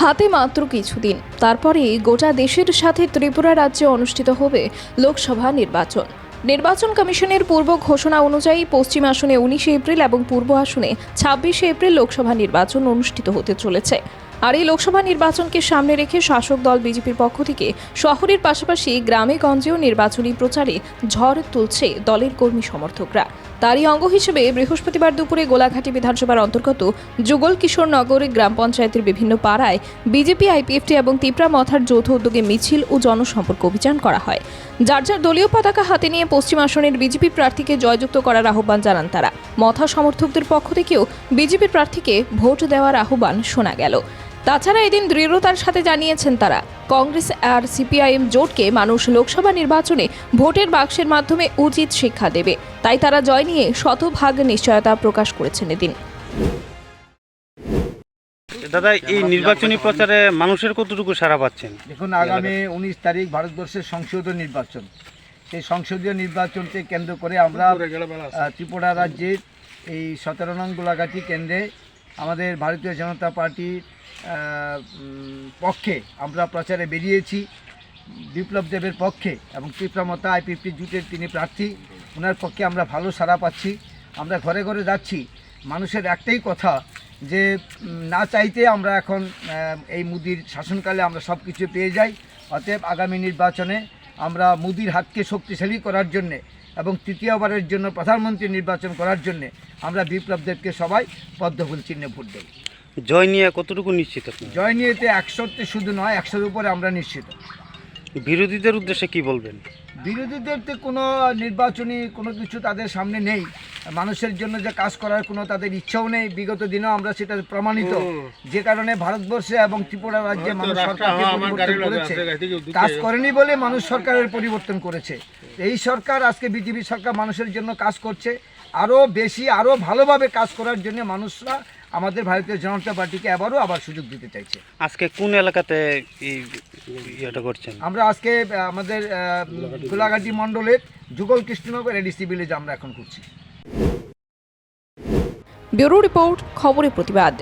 হাতে মাত্র কিছুদিন। তারপরে গোটা দেশের সাথে ত্রিপুরা রাজ্যে অনুষ্ঠিত হবে লোকসভা নির্বাচন। নির্বাচন কমিশনের পূর্ব ঘোষণা অনুযায়ী পশ্চিম আসনে উনিশে এপ্রিল এবং পূর্ব আসনে ছাব্বিশে এপ্রিল লোকসভা নির্বাচন অনুষ্ঠিত হতে চলেছে। আর এই লোকসভা নির্বাচনকে সামনে রেখে শাসক দল বিজেপির পক্ষ থেকে শহরের পাশাপাশি গ্রামে গঞ্জেও নির্বাচনী প্রচারে ঝড় তুলছে দলের কর্মী সমর্থকরা। তারই অঙ্গ হিসেবে বৃহস্পতিবার দুপুরে গোলাঘাটি বিধানসভার অন্তর্গত যুগল কিশোরনগর গ্রাম পঞ্চায়েতের বিভিন্ন পাড়ায় বিজেপি, আইপিএফটি এবং তিপ্রা মথার যৌথ উদ্যোগে মিছিল ও জনসম্পর্ক অভিযান করা হয়। যার যার দলীয় পতাকা হাতে নিয়ে পশ্চিম আসনের বিজেপি প্রার্থীকে জয়যুক্ত করার আহ্বান জানান তারা। মথা সমর্থকদের পক্ষ থেকেও বিজেপি প্রার্থীকে ভোট দেওয়ার আহ্বান শোনা গেল। তাছাড়া এদিন দৃঢ়তার সাথে জানিয়েছেন তারা কংগ্রেস আর সিপিআইএম জোটকে মানুষ লোকসভা নির্বাচনে ভোটের বাক্সের মাধ্যমে উচিত শিক্ষা দেবে। তাই তারা জয় নিয়ে শতভাগ নিশ্চয়তা প্রকাশ করেছেন এদিন। দাদা এই নির্বাচনী প্রচারে মানুষের কতটুকু সাড়া পাচ্ছেন? দেখুন আগামী উনিশ তারিখ ভারতবর্ষের সংসদীয় নির্বাচন। সেই সংসদীয় নির্বাচনকে কেন্দ্র করে আমরা ত্রিপুরা রাজ্যের এই সতেরো নং গোলাঘাটি কেন্দ্রে আমাদের ভারতীয় জনতা পার্টির পক্ষে আমরা প্রচারে বেরিয়েছি। বিপ্লব দেবের পক্ষে এবং ত্রিপ্রামতা আইপিপি জুটের তিনি প্রার্থী ওনার পক্ষে আমরা ভালো সাড়া পাচ্ছি। আমরা ঘরে ঘরে যাচ্ছি। মানুষের একটাই কথা যে না চাইতে আমরা এখন এই মুদির শাসনকালে আমরা সব কিছু পেয়ে যাই। অতএব আগামী নির্বাচনে আমরা মুদির হাতকে শক্তিশালী করার জন্যে এবং তৃতীয়বারের জন্য প্রধানমন্ত্রী নির্বাচন করার জন্য আমরা বিপ্লব দেবকে সবাই পদ্মফুল চিহ্নে ভোট দেব। জয় নিয়ে কতটুকু নিশ্চিত জয় নিয়েতে একশোতে শুধু নয় একশোর উপরে আমরা নিশ্চিত। বিরোধীদের উদ্দেশ্যে কি বলবেন? বিরোধীদের তো কোনো নির্বাচনী কোনো কিছু তাদের সামনে নেই। মানুষের জন্য যে কাজ করার কোনো তাদের ইচ্ছাও নেই। বিগত দিনেও আমরা সেটা প্রমাণিত। যে কারণে ভারতবর্ষে এবং ত্রিপুরা রাজ্যে মানুষ সরকারকে পরিবর্তন করেছে। কাজ করেনি বলে মানুষ সরকারের পরিবর্তন করেছে। এই সরকার আজকে বিজেপি সরকার মানুষের জন্য কাজ করছে। আরও বেশি আরও ভালোভাবে কাজ করার জন্য মানুষরা আমাদের ভারতীয় জনতা পার্টিকে আবারও আবার সুযোগ দিতে চাইছে। আজকে কোন এলাকাতে এই ইয়েটা করছেন? আমরা আজকে আমাদের গোলাঘাটি মণ্ডলের যুগল কৃষ্ণনগর এডিসি ভিলেজ আমরা এখন করছি। ব্যুরো রিপোর্ট খবরের প্রতিবাদ।